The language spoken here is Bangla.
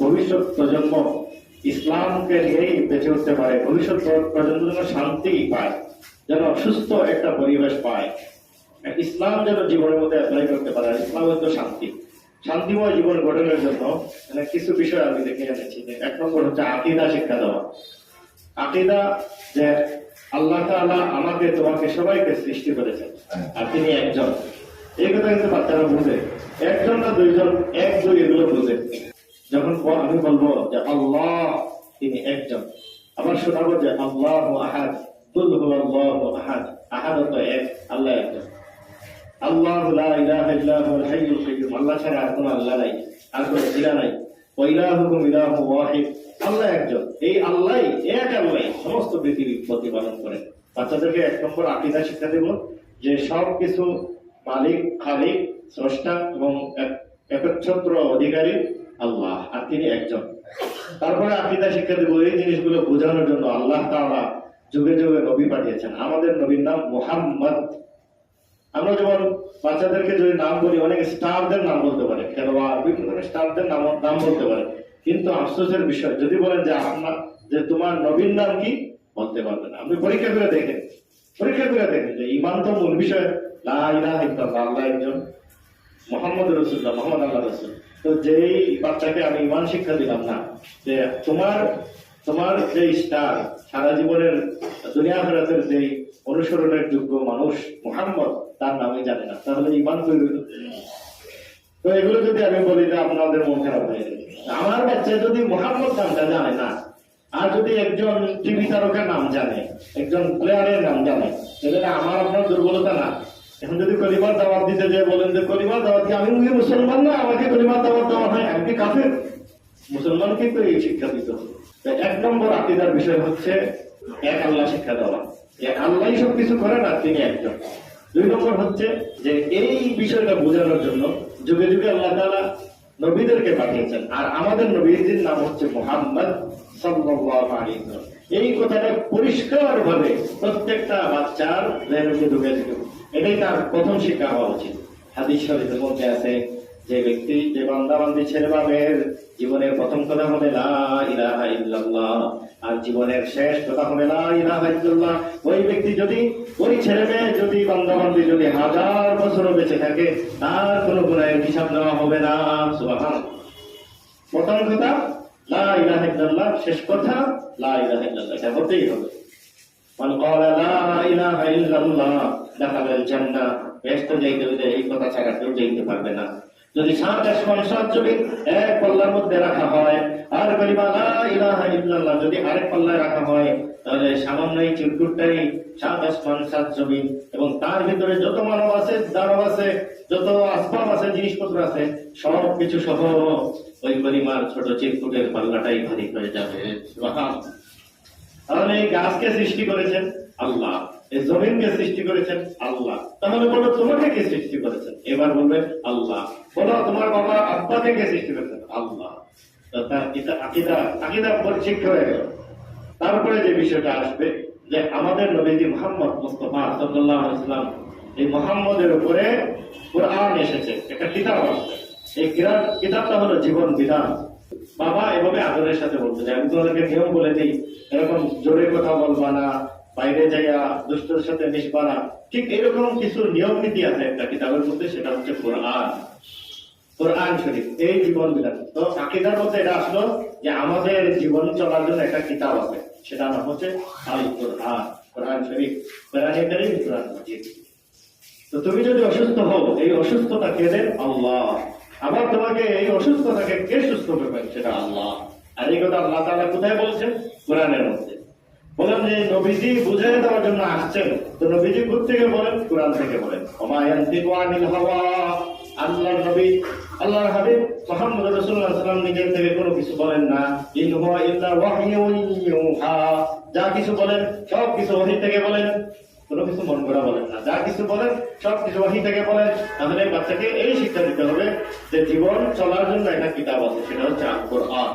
ভবিষ্যৎ প্রজন্ম ইসলামকে নিয়েই বেঁচে উঠতে পারে। ভবিষ্যৎ প্রজন্ম যেন শান্তি পায় যেন সুস্থ একটা পরিবেশ পায়। ইসলাম যেন জীবনের মধ্যে অ্যাপ্লাই করতে পারে ইসলাম হচ্ছে শান্তি। শান্তিময় জীবন গঠনের জন্য কিছু বিষয় আমি দেখে এনেছি। যে এক নম্বর হচ্ছে আকিদা শিক্ষা দেওয়া। আকিদা যে আল্লাহ তাআলা আমাকে তোমাকে সবাইকে সৃষ্টি করেছেন আর তিনি একজন। এই কথা কিন্তু বাচ্চারা বুঝে। একজন না দুইজন এক দুই এগুলো বুঝে। যখন আমি বলব যে আল্লাহ, তিনি একজন। আবার শোনাবো যে আল্লাহ আহাদ, কুল হুয়াল্লাহু আহাদ। আহাদ তো এক, আল্লাহ একজন। আল্লাহ লা ইলাহা ইল্লা হুয়াল হাইয়ুল কাইয়্যুম। আল্লাহ ছাড়া আর কোনো আল্লাহ নাই, আর কোনো ইলাহ নাই। ওয়া ইলাহুকুম ইলাহু ওয়াহিদ। আল্লাহ একজন। এই আল্লাহ এক আল্লাহ সমস্ত পৃথিবী প্রতিপালন করেন বাচ্চাদেরকে এক নম্বর আকিদা শিক্ষা দেব যে সব কিছু মালিক, খালিক, স্রষ্টা এবং এক- একচ্ছত্র অধিকারী আল্লাহ, আর তিনি একজন। তারপরে আকিদা শিক্ষা দেব এই জিনিসগুলো বোঝানোর জন্য আল্লাহ তাআলা যুগে যুগে নবী পাঠিয়েছেন। আমাদের নবীর নাম মোহাম্মদ। আমরা যেমন বাচ্চাদেরকে যদি নাম বলি, অনেক স্টারদের নাম বলতে পারে, খেলোয়াড়, বিভিন্ন ধরনের স্টারদের নাম নাম বলতে পারে। কিন্তু আফসোসের বিষয়, যদি বলেন যে আপনার, যে তোমার নবীন নাম কি, বলতে পারবে না। আপনি পরীক্ষা করে দেখেন। পরীক্ষা করে দেখেন যে ইমান তো মূল বিষয়। লা ইলাহা আল্লাহ একজন। মোহাম্মদ রসুল্লাহ মোহাম্মদ আল্লাহ রসুল। তো যেই বাচ্চাকে আমি ইমান শিক্ষা দিলাম না, যে তোমার তোমার যে স্টার, সারা জীবনের দুনিয়া ফেরাতের যে অনুসরণের যোগ্য মানুষ মোহাম্মদ, তার নামই জানে না। তাহলে ইমান তৈরি তো এগুলো যদি আমি বলি যে আপনাদের মন খারাপ হয়ে আমার বাচ্চা যদি মোহাম্মদ নামটা জানে না, আর যদি একজন টিভি তারকার নাম জানে, একজন প্লেয়ারের নাম জানে, তাহলে আমার আপনার দুর্বলতা না। এখন যদি কলিমার দাওয়াত দিতে যে বলেন যে কলিমার দাওয়াত আমি কি মুসলমান না, আমাকে কলিমার দাওয়াত দেওয়া হয়। আমি কাফের? মুসলমানকে তো এই শিক্ষা দিতে হবে। এক নম্বর আকিদার বিষয় হচ্ছে এক আল্লাহ শিক্ষা দেওয়া। এক আল্লাহ সব কিছু করেন আর তিনি একজন। দুই নম্বর হচ্ছে যে এই বিষয়টা বোঝানোর জন্য যুগে যুগে আল্লাহ তাআলা নবীদেরকে পাঠিয়েছেন। আর আমাদের নবীদের নাম হচ্ছে মোহাম্মদ এই কথাটা পরিষ্কার ভাবে প্রত্যেকটা বাচ্চার জ্ঞানকে ঢুকে দিতে এটাই তার প্রথম শিক্ষা হওয়া উচিত। হাদিস শরীফের মধ্যে আছে, যে ব্যক্তি, যে বান্দা বান্দি ছেলে বা মেয়ের জীবনের প্রথম কথা হবে আর জীবনের শেষ কথা হবে ওই ব্যক্তি যদি, ওই ছেলে মেয়ে যদি বান্দা বান্দি যদি হাজার বছরও বেঁচে থাকে, তার কোনো গুণের হিসাব দেওয়া হবে না। সুবহান। প্রথম কথা, লা শেষ কথা, লা এটা হতেই হবে। من قال لا إله إلا الله دخل الجنة ব্যস্ত যাইতে হইলে এই কথা ছাড়া কেউ যাইতে পারবে না যদি সাত আসমান সাত জমিন এক পাল্লার মধ্যে রাখা হয় আর কলিমা লা ইলাহা ইল্লাল্লাহ যদি আরেক পাল্লায় রাখা হয় তাহলে সামান্য এই চিরকুটটাই সাত আসমান সাত জমিন এবং তার ভিতরে যত মানব আছে দানব আছে যত আসবাব আছে জিনিসপত্র আছে সব কিছু সহ ওই পরিমাণ ছোট চিরকুটের পাল্লাটাই ভারী হয়ে যাবে সুবহান এই গাছকে সৃষ্টি করেছেন আল্লাহ, এই জমিনকে সৃষ্টি করেছেন আল্লাহ। তাহলে বলো, তোমাকে কে সৃষ্টি করেছেন? এবার বলবে, আল্লাহ। বলো, তোমার বাবা সৃষ্টি করেছেন? আল্লাহ। তারপরে যে বিষয়টা আসবে, যে আমাদের নবীজি মোহাম্মদ মুস্তফা সাল্লাহ ইসলাম এই মোহাম্মদের উপরে কোরআন এসেছে, একটা কিতাব আসছে। এই কিতাব- কিতাবটা হলো জীবন বিধান। বাবা এভাবে আদরের সাথে বলতে চাই। আমি তোমাদেরকে নিয়ম বলে দিই, এরকম জোরে কথা বলবা না, বাইরে যাইয়া দুষ্টর সাথে মিশবা না। ঠিক এরকম কিছু নিয়ম নীতি আছে একটা কিতাবের মধ্যে, সেটা হচ্ছে কোরআন। কোরআন শরীফ, এই জীবন তো আকিদার মধ্যে এটা আসলো যে আমাদের জীবন চলার জন্য একটা কিতাব আছে সেটা নাম হচ্ছে আল কোরআন কোরআন শরীফ। কোরআন কোরআন মাজিদ। তো তুমি যদি অসুস্থ হও, এই অসুস্থতা কে আল্লাহ। আবার তোমাকে এই অসুস্থতাকে কে সুস্থ করবেন সেটা আল্লাহ। আর এই কথা আল্লাহ তাআলা কোথায় বলছেন? কোরআনের মধ্যে। বলেন যে নবীজি বুঝে দেওয়ার জন্য আসছেন। তো নবীজি কোথ থেকে বলেন? কোরআন থেকে বলেন। অমায়ান্তিকু আনিল হাওয়া। আল্লাহর নবী, আল্লাহর হাবিব মুহাম্মদ রাসূলুল্লাহ সাল্লাল্লাহু নিজের থেকে কোনো কিছু বলেন না। ইন হুয়া ইল্লা ওয়াহয়ুন ইউহা। যা কিছু বলেন সব কিছু ওহী থেকে বলেন। কোনো কিছু মন করা বলেন না। যা কিছু বলেন সব কিছু ওয়াহি থেকে বলেন তাহলে বাচ্চাকে এই শিক্ষা দিতে হবে যে জীবন চলার জন্য একটা কিতাব আছে, সেটা হচ্ছে আঙ্কুর কোরআন